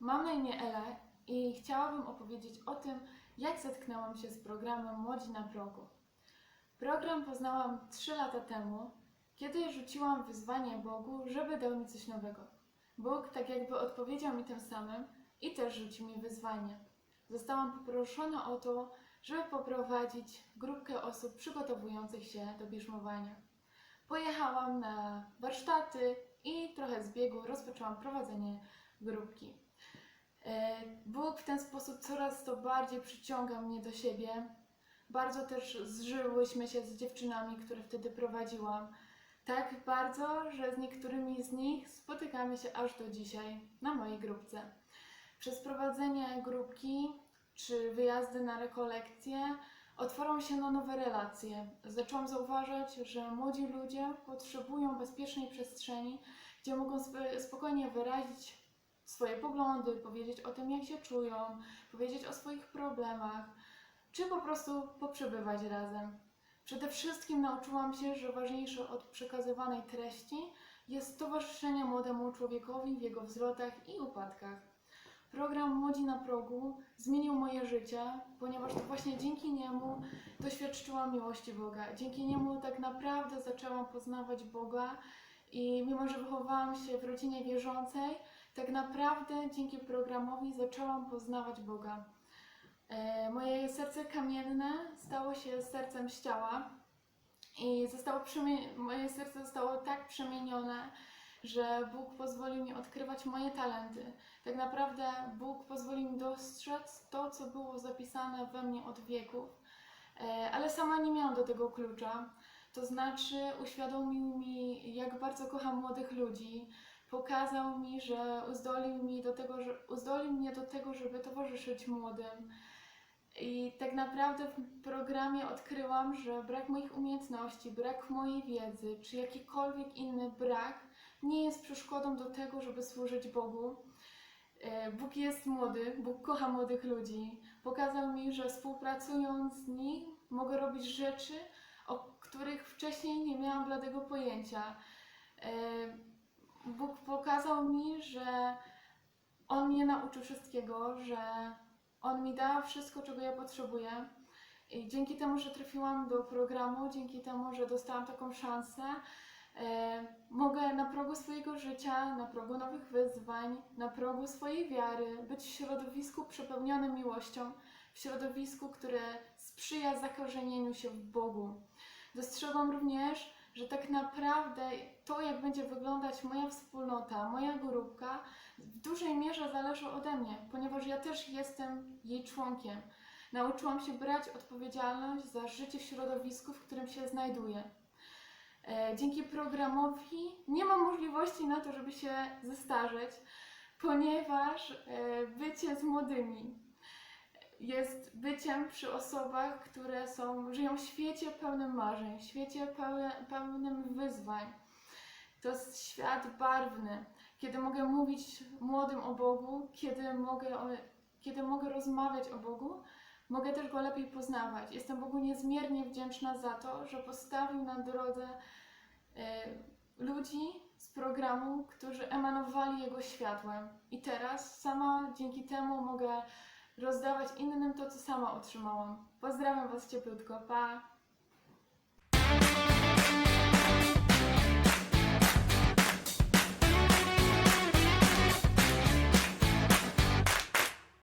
Mam na imię Ela i chciałabym opowiedzieć o tym, jak zetknęłam się z programem Młodzi na progu. Program poznałam 3 lata temu, kiedy rzuciłam wyzwanie Bogu, żeby dał mi coś nowego. Bóg tak jakby odpowiedział mi tym samym i też rzucił mi wyzwanie. Zostałam poproszona o to, żeby poprowadzić grupkę osób przygotowujących się do bierzmowania. Pojechałam na warsztaty i trochę z biegu rozpoczęłam prowadzenie grupki. E, Bóg w ten sposób coraz to bardziej przyciąga mnie do siebie. Bardzo też zżyłyśmy się z dziewczynami, które wtedy prowadziłam. Tak bardzo, że z niektórymi z nich spotykamy się aż do dzisiaj na mojej grupce. Przez prowadzenie grupki czy wyjazdy na rekolekcje otworzą się na nowe relacje. Zaczęłam zauważać, że młodzi ludzie potrzebują bezpiecznej przestrzeni, gdzie mogą sp- spokojnie wyrazić swoje poglądy, powiedzieć o tym, jak się czują, powiedzieć o swoich problemach, czy po prostu poprzebywać razem. Przede wszystkim nauczyłam się, że ważniejsze od przekazywanej treści jest towarzyszenie młodemu człowiekowi w jego wzlotach i upadkach. Program Młodzi na progu zmienił moje życie, ponieważ to właśnie dzięki niemu doświadczyłam miłości Boga. Dzięki niemu tak naprawdę zaczęłam poznawać Boga i mimo, że wychowałam się w rodzinie wierzącej, tak naprawdę dzięki programowi zaczęłam poznawać Boga. E, Moje serce kamienne stało się sercem z ciała i zostało moje serce zostało tak przemienione, że Bóg pozwolił mi odkrywać moje talenty. Tak naprawdę Bóg pozwolił mi dostrzec to, co było zapisane we mnie od wieków, e, ale sama nie miałam do tego klucza. To znaczy, uświadomił mi, jak bardzo kocham młodych ludzi, pokazał mi, że uzdolnił, mi do tego, że uzdolnił mnie do tego, żeby towarzyszyć młodym. I tak naprawdę w programie odkryłam, że brak moich umiejętności, brak mojej wiedzy, czy jakikolwiek inny brak nie jest przeszkodą do tego, żeby służyć Bogu. E, Bóg jest młody, Bóg kocha młodych ludzi. Pokazał mi, że współpracując z nim mogę robić rzeczy, o których wcześniej nie miałam bladego pojęcia. E, Bóg pokazał mi, że On mnie nauczy wszystkiego, że On mi da wszystko, czego ja potrzebuję. I dzięki temu, że trafiłam do programu, dzięki temu, że dostałam taką szansę, e, mogę na progu swojego życia, na progu nowych wyzwań, na progu swojej wiary być w środowisku przepełnionym miłością, w środowisku, które sprzyja zakorzenieniu się w Bogu. Dostrzegłam również, że tak naprawdę to, jak będzie wyglądać moja wspólnota, moja grupka, w dużej mierze zależy ode mnie, ponieważ ja też jestem jej członkiem. Nauczyłam się brać odpowiedzialność za życie w środowisku, w którym się znajduję. E, Dzięki programowi nie mam możliwości na to, żeby się zestarzeć, ponieważ e, bycie z młodymi jest byciem przy osobach, które są, żyją w świecie pełnym marzeń, w świecie pełnym wyzwań. To jest świat barwny, kiedy mogę mówić młodym o Bogu, kiedy mogę, kiedy mogę rozmawiać o Bogu, mogę też Go lepiej poznawać. Jestem Bogu niezmiernie wdzięczna za to, że postawił na drodze e, ludzi z programu, którzy emanowali Jego światłem. I teraz sama dzięki temu mogę rozdawać innym to, co sama otrzymałam. Pozdrawiam Was cieplutko. Pa!